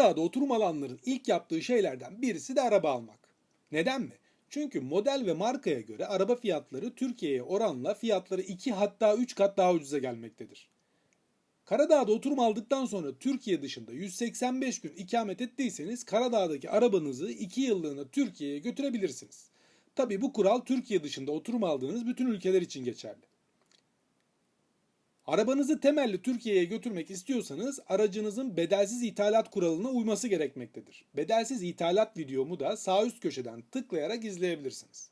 Karadağ'da oturum alanların ilk yaptığı şeylerden birisi de araba almak. Neden mi? Çünkü model ve markaya göre araba fiyatları Türkiye'ye oranla fiyatları 2 hatta 3 kat daha ucuza gelmektedir. Karadağ'da oturum aldıktan sonra Türkiye dışında 185 gün ikamet ettiyseniz Karadağ'daki arabanızı 2 yıllığına Türkiye'ye götürebilirsiniz. Tabi bu kural Türkiye dışında oturum aldığınız bütün ülkeler için geçerli. Arabanızı temelli Türkiye'ye götürmek istiyorsanız aracınızın bedelsiz ithalat kuralına uyması gerekmektedir. Bedelsiz ithalat videomu da sağ üst köşeden tıklayarak izleyebilirsiniz.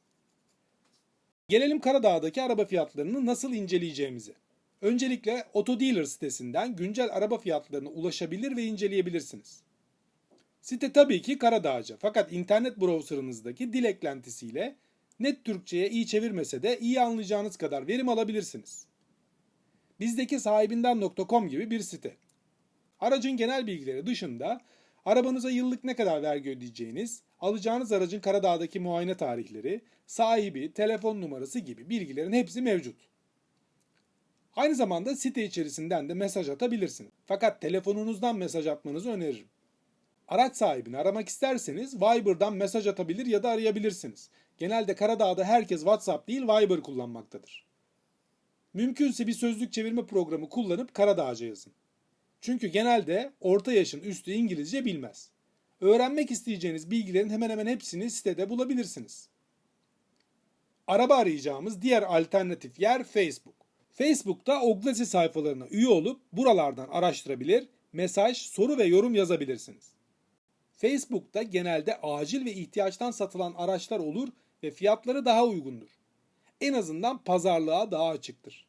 Gelelim Karadağ'daki araba fiyatlarını nasıl inceleyeceğimize. Öncelikle Autodealer sitesinden güncel araba fiyatlarına ulaşabilir ve inceleyebilirsiniz. Site tabii ki Karadağca fakat internet browserınızdaki dil eklentisiyle net Türkçe'ye iyi çevirmese de iyi anlayacağınız kadar verim alabilirsiniz. Bizdeki sahibinden.com gibi bir site. Aracın genel bilgileri dışında arabanıza yıllık ne kadar vergi ödeyeceğiniz, alacağınız aracın Karadağ'daki muayene tarihleri, sahibi, telefon numarası gibi bilgilerin hepsi mevcut. Aynı zamanda site içerisinden de mesaj atabilirsiniz. Fakat telefonunuzdan mesaj atmanızı öneririm. Araç sahibini aramak isterseniz Viber'dan mesaj atabilir ya da arayabilirsiniz. Genelde Karadağ'da herkes WhatsApp değil Viber kullanmaktadır. Mümkünse bir sözlük çevirme programı kullanıp Karadağca yazın. Çünkü genelde orta yaşın üstü İngilizce bilmez. Öğrenmek isteyeceğiniz bilgilerin hemen hemen hepsini sitede bulabilirsiniz. Araba arayacağımız diğer alternatif yer Facebook. Facebook'ta Oglasi sayfalarına üye olup buralardan araştırabilir, mesaj, soru ve yorum yazabilirsiniz. Facebook'ta genelde acil ve ihtiyaçtan satılan araçlar olur ve fiyatları daha uygundur. En azından pazarlığa daha açıktır.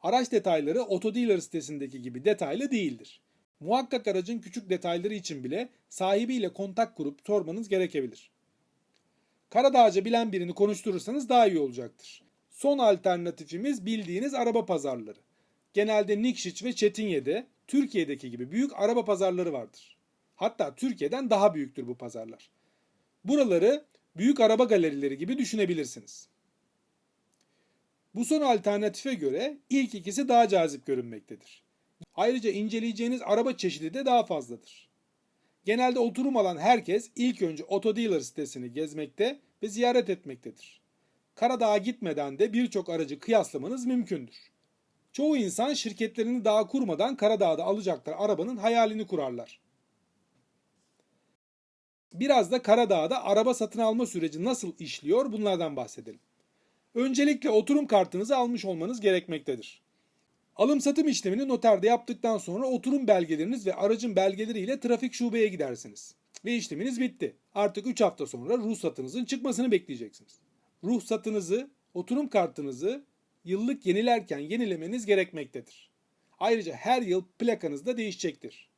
Araç detayları Autodealer sitesindeki gibi detaylı değildir. Muhakkak aracın küçük detayları için bile sahibiyle kontak kurup sormanız gerekebilir. Karadağca bilen birini konuşturursanız daha iyi olacaktır. Son alternatifimiz bildiğiniz araba pazarları. Genelde Nikšić ve Çetinye'de Türkiye'deki gibi büyük araba pazarları vardır. Hatta Türkiye'den daha büyüktür bu pazarlar. Buraları büyük araba galerileri gibi düşünebilirsiniz. Bu son alternatife göre ilk ikisi daha cazip görünmektedir. Ayrıca inceleyeceğiniz araba çeşidi de daha fazladır. Genelde oturum alan herkes ilk önce Autodealer sitesini gezmekte ve ziyaret etmektedir. Karadağ'a gitmeden de birçok aracı kıyaslamanız mümkündür. Çoğu insan şirketlerini daha kurmadan Karadağ'da alacakları arabanın hayalini kurarlar. Biraz da Karadağ'da araba satın alma süreci nasıl işliyor bunlardan bahsedelim. Öncelikle oturum kartınızı almış olmanız gerekmektedir. Alım satım işlemini noterde yaptıktan sonra oturum belgeleriniz ve aracın belgeleriyle trafik şubeye gidersiniz. Ve işleminiz bitti. Artık 3 hafta sonra ruhsatınızın çıkmasını bekleyeceksiniz. Ruhsatınızı, oturum kartınızı yıllık yenilerken yenilemeniz gerekmektedir. Ayrıca her yıl plakanız da değişecektir.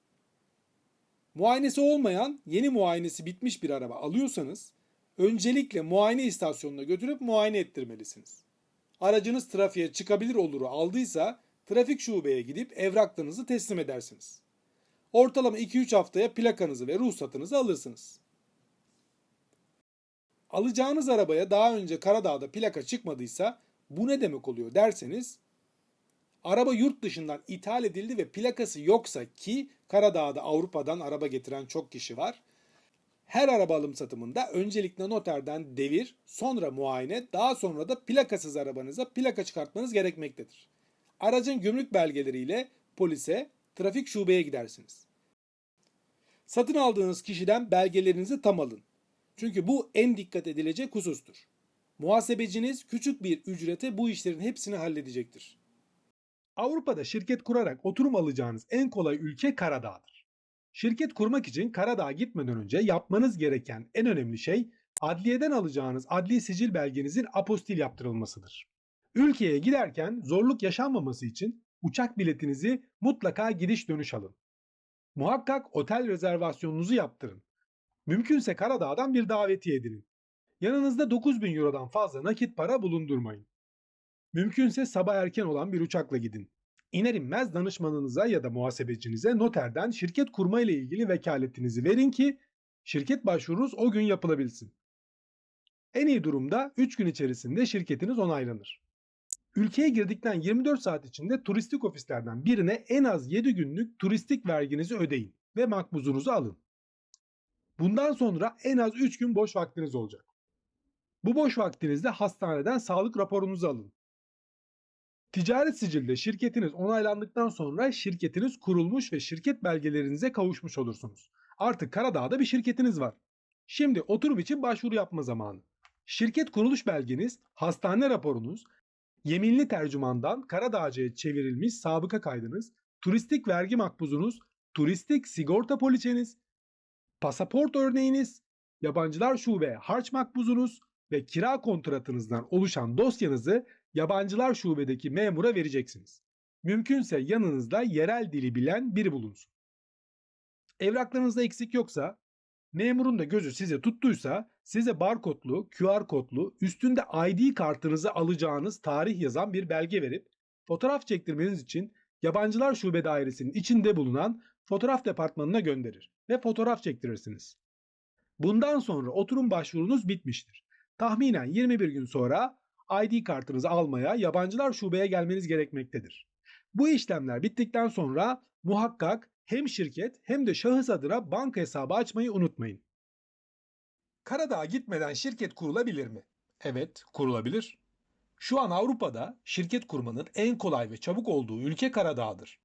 Muayenesi olmayan, yeni muayenesi bitmiş bir araba alıyorsanız öncelikle muayene istasyonuna götürüp muayene ettirmelisiniz. Aracınız trafiğe çıkabilir oluru aldıysa trafik şubeye gidip evraklarınızı teslim edersiniz. Ortalama 2-3 haftaya plakanızı ve ruhsatınızı alırsınız. Alacağınız arabaya daha önce Karadağ'da plaka çıkmadıysa bu ne demek oluyor derseniz araba yurt dışından ithal edildi ve plakası yoksa ki Karadağ'da Avrupa'dan araba getiren çok kişi var. Her araba alım satımında öncelikle noterden devir, sonra muayene, daha sonra da plakasız arabanıza plaka çıkartmanız gerekmektedir. Aracın gümrük belgeleriyle polise, trafik şubeye gidersiniz. Satın aldığınız kişiden belgelerinizi tam alın. Çünkü bu en dikkat edilecek husustur. Muhasebeciniz küçük bir ücrete bu işlerin hepsini halledecektir. Avrupa'da şirket kurarak oturum alacağınız en kolay ülke Karadağ'dır. Şirket kurmak için Karadağ'a gitmeden önce yapmanız gereken en önemli şey adliyeden alacağınız adli sicil belgenizin apostil yaptırılmasıdır. Ülkeye giderken zorluk yaşanmaması için uçak biletinizi mutlaka gidiş dönüş alın. Muhakkak otel rezervasyonunuzu yaptırın. Mümkünse Karadağ'dan bir davetiye edinin. Yanınızda 9000 Euro'dan fazla nakit para bulundurmayın. Mümkünse sabah erken olan bir uçakla gidin. İner inmez danışmanınıza ya da muhasebecinize noterden şirket kurma ile ilgili vekaletinizi verin ki şirket başvurunuz o gün yapılabilsin. En iyi durumda 3 gün içerisinde şirketiniz onaylanır. Ülkeye girdikten 24 saat içinde turistik ofislerden birine en az 7 günlük turistik verginizi ödeyin. ve makbuzunuzu alın. Bundan sonra en az 3 gün boş vaktiniz olacak. Bu boş vaktinizde hastaneden sağlık raporunuzu alın. Ticaret sicilde şirketiniz onaylandıktan sonra şirketiniz kurulmuş ve şirket belgelerinize kavuşmuş olursunuz. Artık Karadağ'da bir şirketiniz var. Şimdi oturum için başvuru yapma zamanı. Şirket kuruluş belgeniz, hastane raporunuz, yeminli tercümandan Karadağcı'ya çevrilmiş sabıka kaydınız, turistik vergi makbuzunuz, turistik sigorta poliçeniz, pasaport örneğiniz, yabancılar şube harç makbuzunuz ve kira kontratınızdan oluşan dosyanızı yabancılar şubedeki memura vereceksiniz. Mümkünse yanınızda yerel dili bilen biri bulunsun. Evraklarınızda eksik yoksa, memurun da gözü size tuttuysa size barkodlu, QR kodlu, üstünde ID kartınızı alacağınız tarih yazan bir belge verip fotoğraf çektirmeniz için yabancılar şube dairesinin içinde bulunan fotoğraf departmanına gönderir ve fotoğraf çektirirsiniz. Bundan sonra oturum başvurunuz bitmiştir. Tahminen 21 gün sonra ID kartınızı almaya yabancılar şubeye gelmeniz gerekmektedir. Bu işlemler bittikten sonra muhakkak hem şirket hem de şahıs adına banka hesabı açmayı unutmayın. Karadağ'a gitmeden şirket kurulabilir mi? Evet, kurulabilir. Şu an Avrupa'da şirket kurmanın en kolay ve çabuk olduğu ülke Karadağ'dır.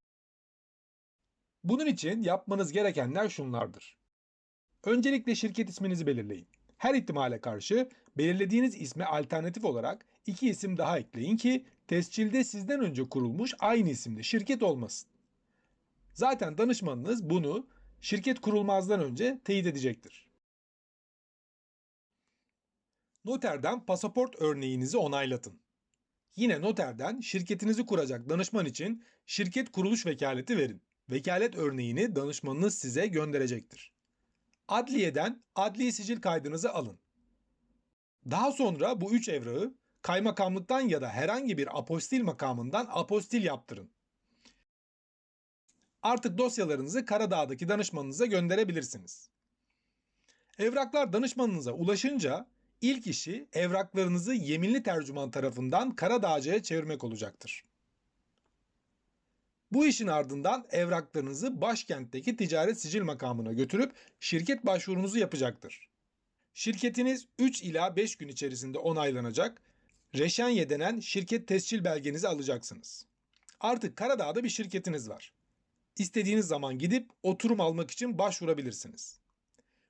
Bunun için yapmanız gerekenler şunlardır. Öncelikle şirket isminizi belirleyin. Her ihtimale karşı belirlediğiniz isme alternatif olarak iki isim daha ekleyin ki tescilde sizden önce kurulmuş aynı isimde şirket olmasın. Zaten danışmanınız bunu şirket kurulmazdan önce teyit edecektir. Noterden pasaport örneğinizi onaylatın. Yine noterden şirketinizi kuracak danışman için şirket kuruluş vekaleti verin. Vekalet örneğini danışmanınız size gönderecektir. Adliyeden adli sicil kaydınızı alın. Daha sonra bu üç evrağı kaymakamlıktan ya da herhangi bir apostil makamından apostil yaptırın. Artık dosyalarınızı Karadağ'daki danışmanınıza gönderebilirsiniz. Evraklar danışmanınıza ulaşınca ilk işi evraklarınızı yeminli tercüman tarafından Karadağcı'ya çevirmek olacaktır. Bu işin ardından evraklarınızı başkentteki ticaret sicil makamına götürüp şirket başvurunuzu yapacaktır. Şirketiniz 3 ila 5 gün içerisinde onaylanacak, reşenye denen şirket tescil belgenizi alacaksınız. Artık Karadağ'da bir şirketiniz var. İstediğiniz zaman gidip oturum almak için başvurabilirsiniz.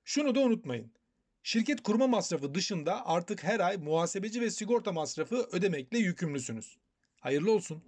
Şunu da unutmayın. Şirket kurma masrafı dışında artık her ay muhasebeci ve sigorta masrafı ödemekle yükümlüsünüz. Hayırlı olsun.